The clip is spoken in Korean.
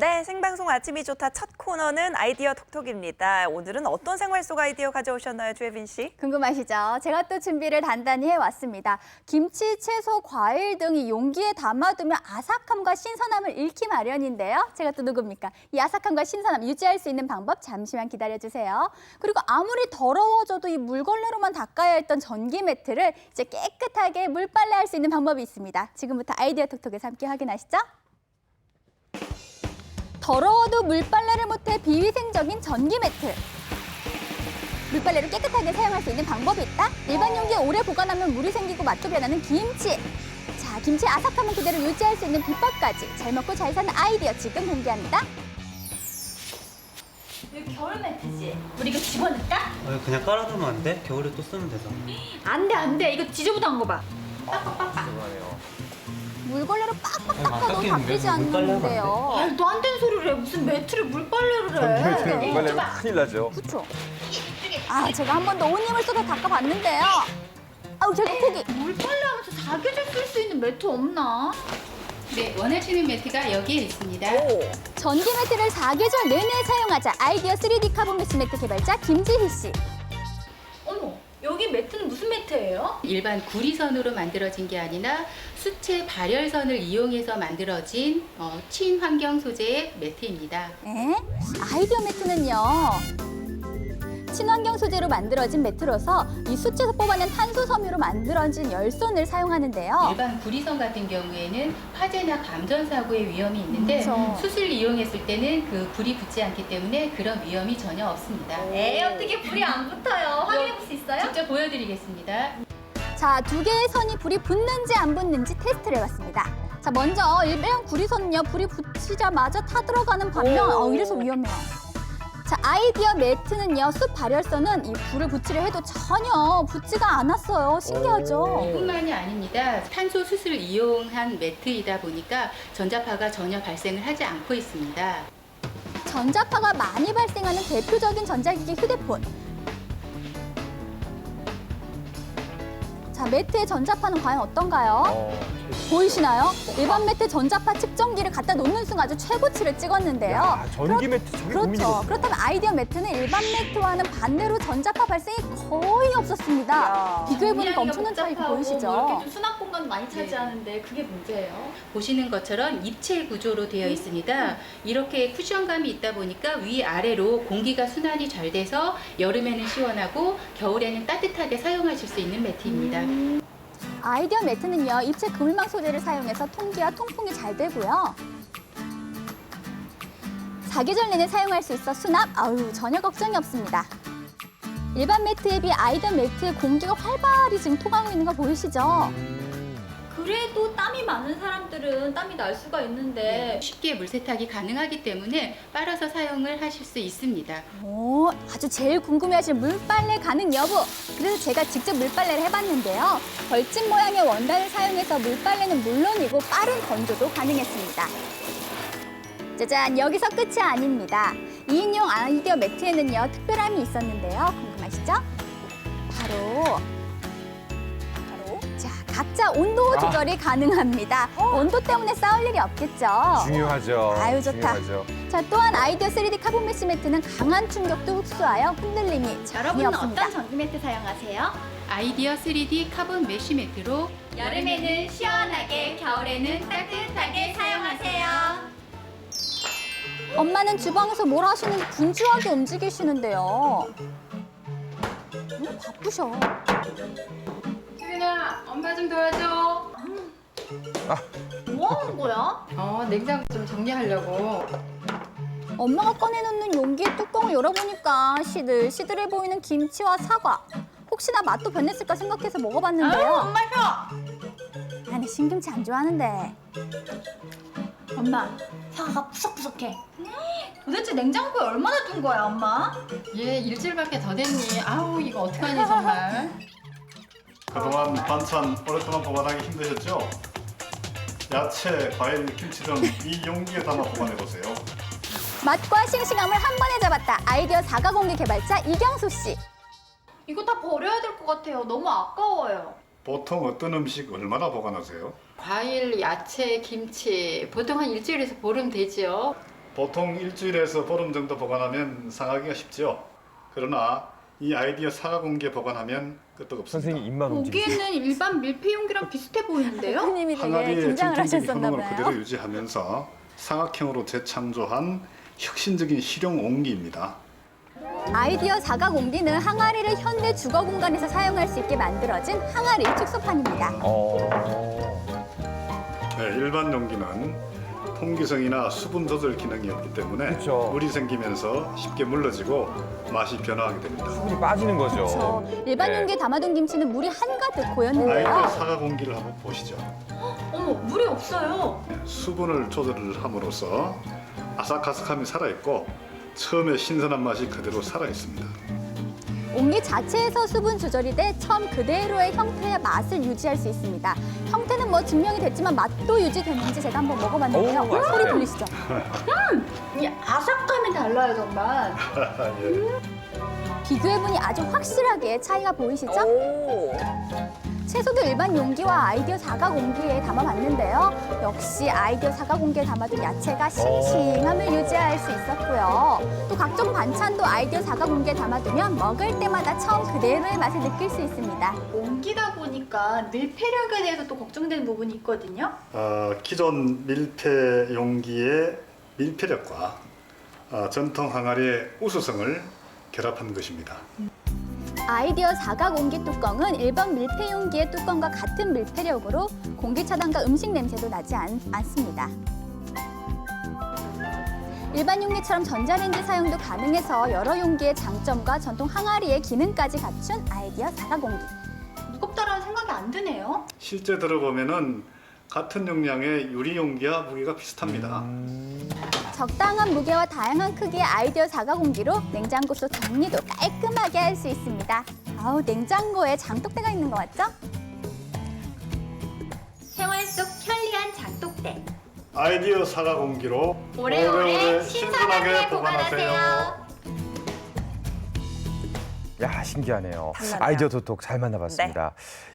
네, 생방송 아침이 좋다 첫 코너는 아이디어 톡톡입니다. 오늘은 어떤 생활 속 아이디어 가져오셨나요, 주혜빈 씨? 궁금하시죠? 제가 또 준비를 단단히 해왔습니다. 김치, 채소, 과일 등이 용기에 담아두면 아삭함과 신선함을 잃기 마련인데요. 제가 또 누굽니까? 이 아삭함과 신선함 유지할 수 있는 방법 잠시만 기다려주세요. 그리고 아무리 더러워져도 이 물걸레로만 닦아야 했던 전기 매트를 이제 깨끗하게 물빨래할 수 있는 방법이 있습니다. 지금부터 아이디어 톡톡에서 함께 확인하시죠. 더러워도 물빨래를 못해 비위생적인 전기 매트. 물빨래를 깨끗하게 사용할 수 있는 방법이 있다. 일반 용기에 오래 보관하면 물이 생기고 맛도 변하는 김치. 자, 김치의 아삭함은 그대로 유지할 수 있는 비법까지 잘 먹고 잘 사는 아이디어 지금 공개합니다. 여기 겨울 매트지? 우리 이거 집어넣을까? 아, 그냥 깔아두면 안 돼? 겨울에 또 쓰면 되잖아. 안 돼, 안 돼. 이거 지저분한 거 봐. 물걸레로 빡빡 닦아도 물빨래 하면 안 돼? 않는데요. 말도 안 되는 소리를 해. 무슨 매트를 물빨래를 해. 전기매트는 물빨래면 큰일 나죠. 그쵸? 아, 제가 한 번 더 온 힘을 쏟아 닦아봤는데요. 아우, 결국 포기. 물빨래 하면서 사계절 쓸수 있는 매트 없나? 네, 원하시는 매트가 여기에 있습니다. 전기 매트를 사계절 내내 사용하자 아이디어 3D 카본 매트 매트 개발자 김지희 씨. 여기 매트는 무슨 매트예요? 일반 구리선으로 만들어진 게 아니라 수채 발열선을 이용해서 만들어진 어, 친환경 소재의 매트입니다. 에? 아이디어 매트는요. 친환경 소재로 만들어진 매트로서 이 수채에서 뽑아낸 탄소 섬유로 만들어진 열선을 사용하는데요. 일반 구리선 같은 경우에는 화재나 감전 사고의 위험이 있는데 그렇죠. 수술 이용했을 때는 그 불이 붙지 않기 때문에 그런 위험이 전혀 없습니다. 에이, 어떻게 불이 안 붙어요? 보여드리겠습니다. 자, 두 개의 선이 불이 붙는지 안 붙는지 테스트를 해봤습니다. 자, 먼저 일반 구리선은요, 불이 붙이자마자 타들어가는 반면, 어, 이래서 위험해요. 자, 아이디어 매트는요, 숲 발열선은 이 불을 붙이려 해도 전혀 붙지가 않았어요. 신기하죠? 뿐만이 아닙니다. 탄소 수술을 이용한 매트이다 보니까 전자파가 전혀 발생을 하지 않고 있습니다. 전자파가 많이 발생하는 대표적인 전자기기 휴대폰. 자, 매트의 전자파는 과연 어떤가요? 어, 보이시나요? 일반 매트 전자파 측정기를 갖다 놓는 순간 아주 최고치를 찍었는데요. 야, 전기 매트 저게 그렇죠. 고민이거든요. 그렇다면 아이디어 매트는 일반 매트와는 반대로 전자파 발생이 거의 없었습니다. 야. 비교해보니까 엄청난 차이가 뭐 이렇게 보이시죠? 좀 수납 공간 많이 차지하는데 그게 문제예요. 보시는 것처럼 입체 구조로 되어 있습니다. 이렇게 쿠션감이 있다 보니까 위 아래로 공기가 순환이 잘 돼서 여름에는 시원하고 겨울에는 따뜻하게 사용하실 수 있는 매트입니다. 아이디어 매트는요, 입체 그물망 소재를 사용해서 통기와 통풍이 잘 되고요. 사계절 내내 사용할 수 있어 수납, 아유, 전혀 걱정이 없습니다. 일반 매트에 비해 아이디어 매트의 공기가 활발히 지금 통하고 있는 거 보이시죠? 그래도 땀이 많은 사람들은 땀이 날 수가 있는데 쉽게 물 세탁이 가능하기 때문에 빨아서 사용을 하실 수 있습니다. 오, 아주 제일 궁금해하시는 물빨래 가능 여부. 그래서 제가 직접 물빨래를 해봤는데요. 벌집 모양의 원단을 사용해서 물빨래는 물론이고 빠른 건조도 가능했습니다. 짜잔, 여기서 끝이 아닙니다. 2인용 아이디어 매트에는요, 특별함이 있었는데요. 궁금하시죠? 바로, 각자 온도 조절이 가능합니다. 온도 때문에 싸울 일이 없겠죠? 중요하죠. 아유, 좋다. 중요하죠. 자, 또한 아이디어 3D 카본 메시 매트는 강한 충격도 흡수하여 흔들림이 전혀 여러분은 없습니다. 어떤 전기 매트 사용하세요? 아이디어 3D 카본 메쉬 매트로 여름에는 시원하게, 겨울에는 따뜻하게 사용하세요. 엄마는 주방에서 뭘 하시는지 분주하게 움직이시는데요. 너무 바쁘셔. 수빈아, 엄마 좀 도와줘. 뭐 하는 거야? 어, 냉장고 좀 정리하려고. 엄마가 꺼내놓는 용기의 뚜껑을 열어보니까 시들 시들해 보이는 김치와 사과. 혹시나 맛도 변했을까 생각해서 먹어봤는데요. 엄마 혀! 나는 신김치 안 좋아하는데. 엄마, 사과가 푸석푸석해. 도대체 냉장고에 얼마나 둔 거야, 엄마? 얘 일주일밖에 더 됐니? 아우, 이거 어떡하니, 정말. 그동안 반찬 오랫동안 보관하기 힘드셨죠? 야채, 과일, 김치 등 이 용기에 담아 보관해 보세요. 맛과 싱싱함을 한 번에 잡았다. 아이디어 사과 공개 개발자 이경수 씨. 이거 다 버려야 될 것 같아요. 너무 아까워요. 보통 어떤 음식 얼마나 보관하세요? 과일, 야채, 김치 보통 한 일주일에서 보름 되지요. 보통 일주일에서 보름 정도 보관하면 상하기가 쉽죠. 그러나 이 아이디어 사과 공기에 보관하면 끄떡없습니다. 선생님 입만 움직이세요. 보기에는 일반 밀폐 용기랑 비슷해 보이는데요? 대표님이 되게 항아리의 긴장을 하셨었나 효능을 그대로 봐요. 유지하면서 상학형으로 재창조한 혁신적인 실용 옹기입니다. 아이디어 사각 옹기는 항아리를 현대 주거 공간에서 사용할 수 있게 만들어진 항아리 축소판입니다. 어. 네, 일반 용기는 통기성이나 수분 조절 기능이 없기 때문에 그쵸. 물이 생기면서 쉽게 물러지고 맛이 변화하게 됩니다. 수분이 빠지는 거죠. 그렇죠. 일반 네. 용기에 담아둔 김치는 물이 한가득 고였는데요. 사과 공기를 한번 보시죠. 어머, 물이 없어요. 수분을 조절을 함으로써 아삭아삭함이 살아있고 처음에 신선한 맛이 그대로 살아있습니다. 옹기 자체에서 수분 조절이 돼 처음 그대로의 형태의 맛을 유지할 수 있습니다. 형태는 뭐 증명이 됐지만 맛도 유지됐는지 제가 한번 먹어봤는데요. 오, 맛있네. 소리 들리시죠? 이 아삭함이 달라요, 정말. 비교해보니 아주 확실하게 차이가 보이시죠? 오. 채소도 일반 용기와 아이디어 사각 옹기에 담아봤는데요. 역시 아이디어 사각 옹기에 담아둔 야채가 싱싱함을 유지할 수 있었고요. 또 각종 반찬도 아이디어 사각 옹기에 담아두면 먹을 때마다 처음 그대로의 맛을 느낄 수 있습니다. 옹기다 보니까 밀폐력에 대해서 또 걱정되는 부분이 있거든요. 어, 기존 밀폐 용기의 밀폐력과 어, 전통 항아리의 우수성을 결합한 것입니다. 아이디어 사각 옹기 뚜껑은 일반 밀폐 용기의 뚜껑과 같은 밀폐력으로 공기 차단과 음식 냄새도 나지 않, 않습니다. 일반 용기처럼 전자레인지 사용도 가능해서 여러 용기의 장점과 전통 항아리의 기능까지 갖춘 아이디어 사각 옹기. 무겁다라는 생각이 안 드네요. 실제 들어보면은 같은 용량의 유리 용기와 무게가 비슷합니다. 적당한 무게와 다양한 크기의 아이디어 사각 옹기로 냉장고 속 정리도 깔끔하게 할 수 있습니다. 아우 냉장고에 장독대가 있는 것 같죠? 생활 속 편리한 장독대. 아이디어 사과 공기로 오래오래 신선하게 보관하세요. 야 신기하네요. 달라요. 아이디어 도톡 잘 만나봤습니다.